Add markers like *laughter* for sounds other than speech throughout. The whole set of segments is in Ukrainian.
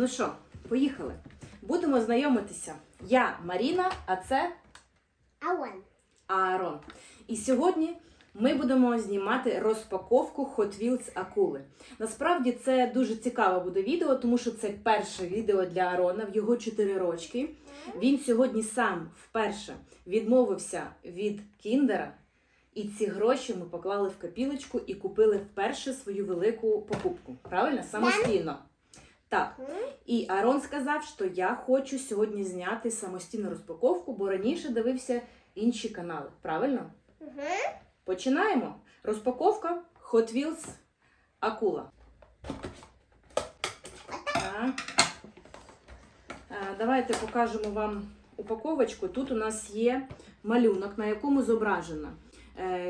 Ну що, поїхали. Будемо знайомитися. Я Маріна, а це Ауен. Аарон. І сьогодні ми будемо знімати розпаковку Hot Wheels акули. Насправді це дуже цікаве буде відео, тому що це перше відео для Аарона в його 4 рочки. Він сьогодні сам вперше відмовився від кіндера. І ці гроші ми поклали в копілочку і купили вперше свою велику покупку. Правильно? Самостійно. Так. І Арон сказав, що я хочу сьогодні зняти самостійну розпаковку, бо раніше дивився інші канали. Правильно? Угу. Починаємо. Розпаковка Hot Wheels Акула. Так. Давайте покажемо вам упаковочку. Тут у нас є малюнок, на якому зображено, е,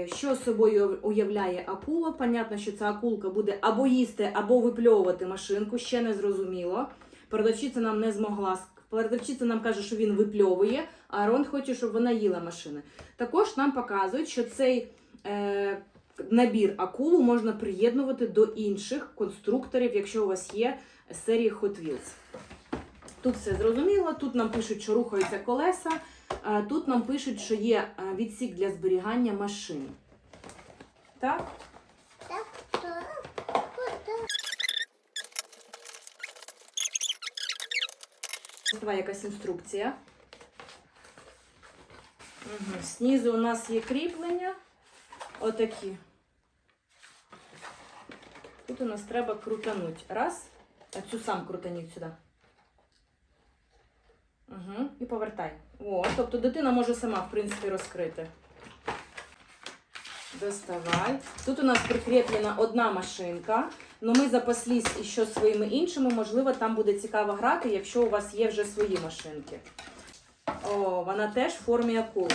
що собою уявляє акула. Понятно, що ця акулка буде або їсти, або випльовувати машинку, ще не зрозуміло. Продавчиця нам не змогла. Продавчиця нам каже, що він випльовує, а Арон хоче, щоб вона їла машини. Також нам показують, що цей е, набір акулу можна приєднувати до інших конструкторів, якщо у вас є серії Hot Wheels. Тут все зрозуміло. Тут нам пишуть, що рухаються колеса. А Тут нам пишуть, що є е, відсік для зберігання машин. Так? Так, так, так. Давай якась інструкція. Угу. Знизу у нас є кріплення. Отакі. Тут у нас треба крутануть. Раз. А цю сам крутаніть сюди. Угу. І повертай. О, тобто дитина може сама, в принципі, розкрити. Доставай. Тут у нас прикріплена одна машинка. Ну, ми запаслись іще своїми іншими. Можливо, там буде цікаво грати, якщо у вас є вже свої машинки. О, вона теж в формі акули.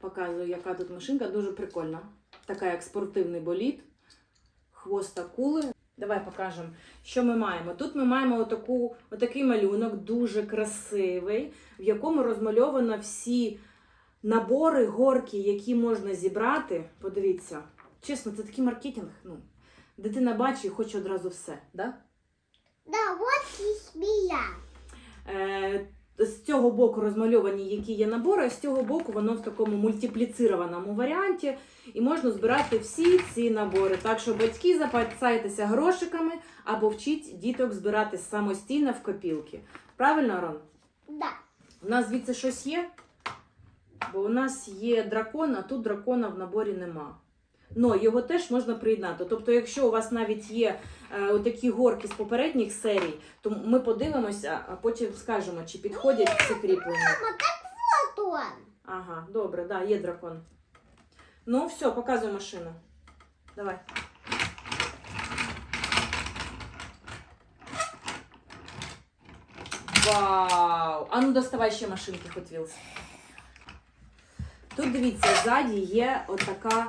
Показую, яка тут машинка. Дуже прикольна. Така як спортивний болід. Хвост акули. Давай покажемо, що ми маємо. Тут ми маємо отаку, отакий малюнок, дуже красивий, в якому розмальовано всі набори, горки, які можна зібрати. Подивіться. Чесно, це такий маркетинг. Ну, дитина бачить і хоче одразу все. Да? Да, от і змія. Е, з цього боку розмальовані, які є набори, а з цього боку воно в такому мультипліцированому варіанті. І можна збирати всі ці набори. Так що батьки запасайтеся грошиками або вчіть діток збирати самостійно в копілки. Правильно, Арон? Да. У нас звідси щось є? Бо у нас є дракон, а тут дракона в наборі нема. Но його теж можна приєднати. Тобто, якщо у вас навіть є е, отакі горки з попередніх серій, то ми подивимося, а потім скажемо, чи підходять ці кріплення. Мама, так от он. Ага, добре, да, є дракон. Ну, все, показуй машину. Давай. Вау! А ну доставай ще машинки Hot Wheels. Тут дивіться, ззаді є отака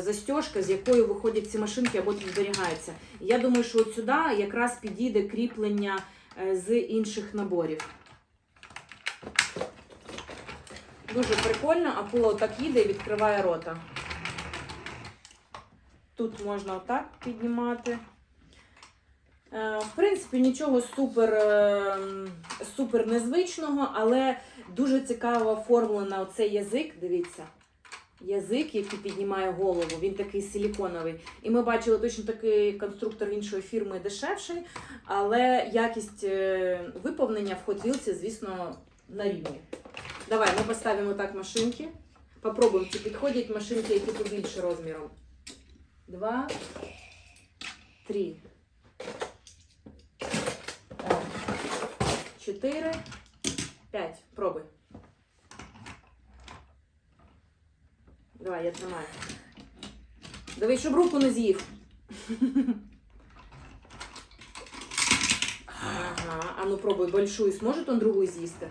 застежка, з якою виходять ці машинки, або тут зберігаються. Я думаю, що от сюди якраз підійде кріплення е, з інших наборів. Дуже прикольно, акула отак їде і відкриває рота. Тут можна отак піднімати. Е, В принципі, нічого супер, е, супер незвичного, але дуже цікаво оформлено оцей язик. Дивіться. Язик, який піднімає голову, він такий силіконовий. І ми бачили точно такий конструктор іншої фірми дешевший, але якість е, виповнення в Hot звісно, на рівні. Давай, ми поставимо так машинки. Попробуємо, чи підходять машинки, які побільше розміром. Два, три, чотири, п'ять. Пробуй. Давай, я тримаю. Давай, щоб руку не з'їв. *laughs* Ага, а ну пробуй большую. Сможет он другую з'їсти?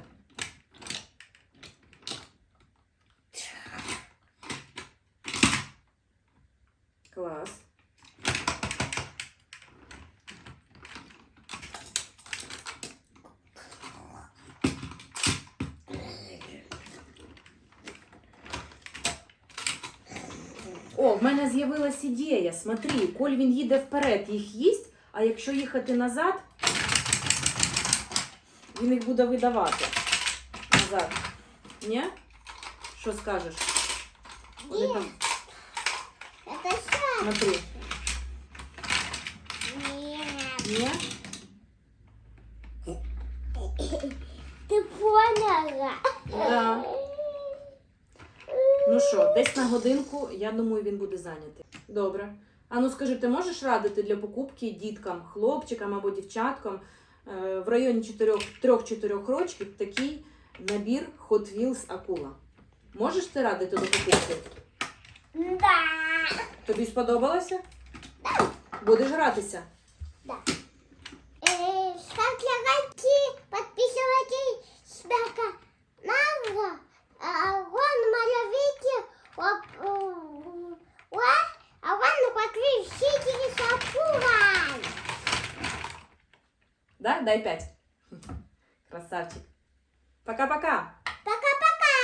О, в мене з'явилась ідея. Смотри, коль він їде вперед, їх їсть, а якщо їхати назад, він їх буде видавати. Назад. Ні? Що скажеш? Вони там, смотри. Нет. Ні? Ты поняла? Да. Ну що, десь на годинку, я думаю, він буде зайнятий. Добре. А ну скажи, ти можеш радити для покупки діткам, хлопчикам або дівчаткам е, в районі 3-4 років такий набір Hot Wheels Акула? Можеш ти радити до покупки? Да. Тобі сподобалося? Будеш гратися? Ставьте лайки, подписывайтесь Да? Дай пять. Красавчик. Пока-пока. Пока-пока.